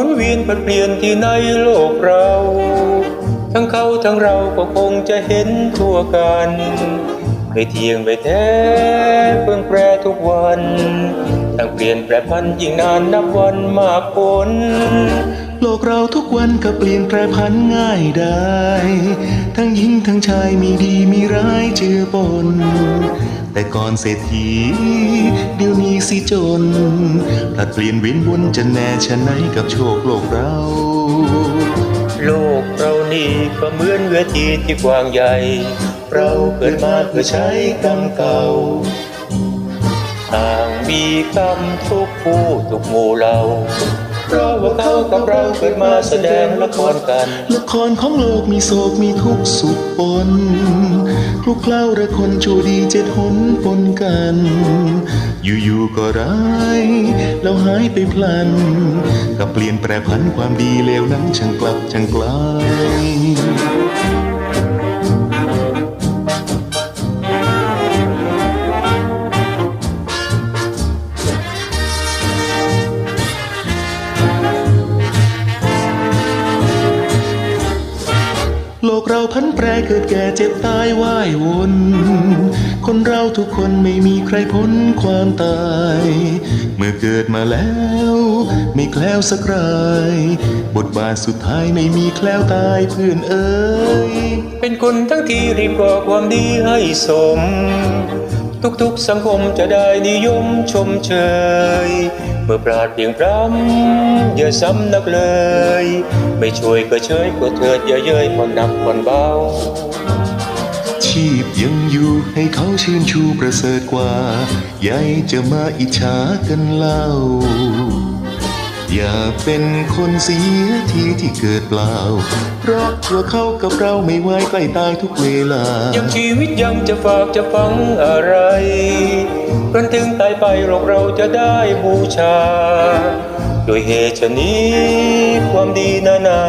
มุนเวียนผันเปลี่ยนที่ในโลกเรา ทั้งเขาทั้งเราก็คงจะเห็นทั่วกัน ไม่เที่ยงไม่แท้เพิ่งแปรทุกวันตั้งเปลี่ยนแปรพันยิ่งนานนับวันมากผลโลกเราทุกวันก็เปลี่ยนแปรผันง่ายได้ ทั้งหญิงทั้งชายมีดีมีร้ายเจือปน แต่ก่อนเศรษฐีเดี๋ยวนี้สิจนพลัดเปลี่ยนเวียนวนจะแน่ชะไหนกับโชคโลกเราโลกเรานี่ก็เหมือนเวทีที่กว้างใหญ่ เราเกิดมาเพื่อใช้กรรมเก่า ต่างมีกรรมทุกผู้ทุกหมู่เราเพราะว่าเขากับเราเกิดมาแสดงละครกัน ละครของโลกมีโศกมีทุกข์สุขปนคลุกเคล้าระคนชูดีเจ็ดหนปนกัน อยู่ๆก็ร้ายแล้วหายไปพลันก็เปลี่ยนแปรผันความดีเลวนั้นช่างกลับช่างไกล โลกเราพันแปรเกิดแก่เจ็บตายว่ายวน คนเราทุกคนไม่มีใครพ้นความตาย เมื่อเกิดมาแล้ว ไม่แคล้วสักราย บทบาทสุดท้ายไม่มีแคล้วตายเพื่อนเอ๋ยเป็นคนทั้งที่รีบก่อความดีให้สม ทุกๆสังคมจะได้นิยมชมเชย เมื่อปราดเพียงพร้ำอย่าซ้ำนักเลย ไม่ช่วยก็เฉยก็เถิดอย่าเย้ยผ่อนหนักผ่อนเบา ชีพยังอยู่ให้เขาชื่นชูประเสริฐกว่า ใหญ่จะมาอิจฉากันเล่า อย่าเป็นคนเสียทีที่เกิดเปล่า เพราะตัวเขากับเราไม่ไหวใกล้ตายทุกเวลา ยังชีวิตยังจะฝากจะฟังอะไรกันถึงตายไปเราเราจะได้บูชา โดยเหตุชะนี้ความดีนานา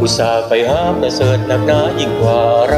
อุตส่าห์ไปหาประเสริฐหนักหนายิ่งกว่าไร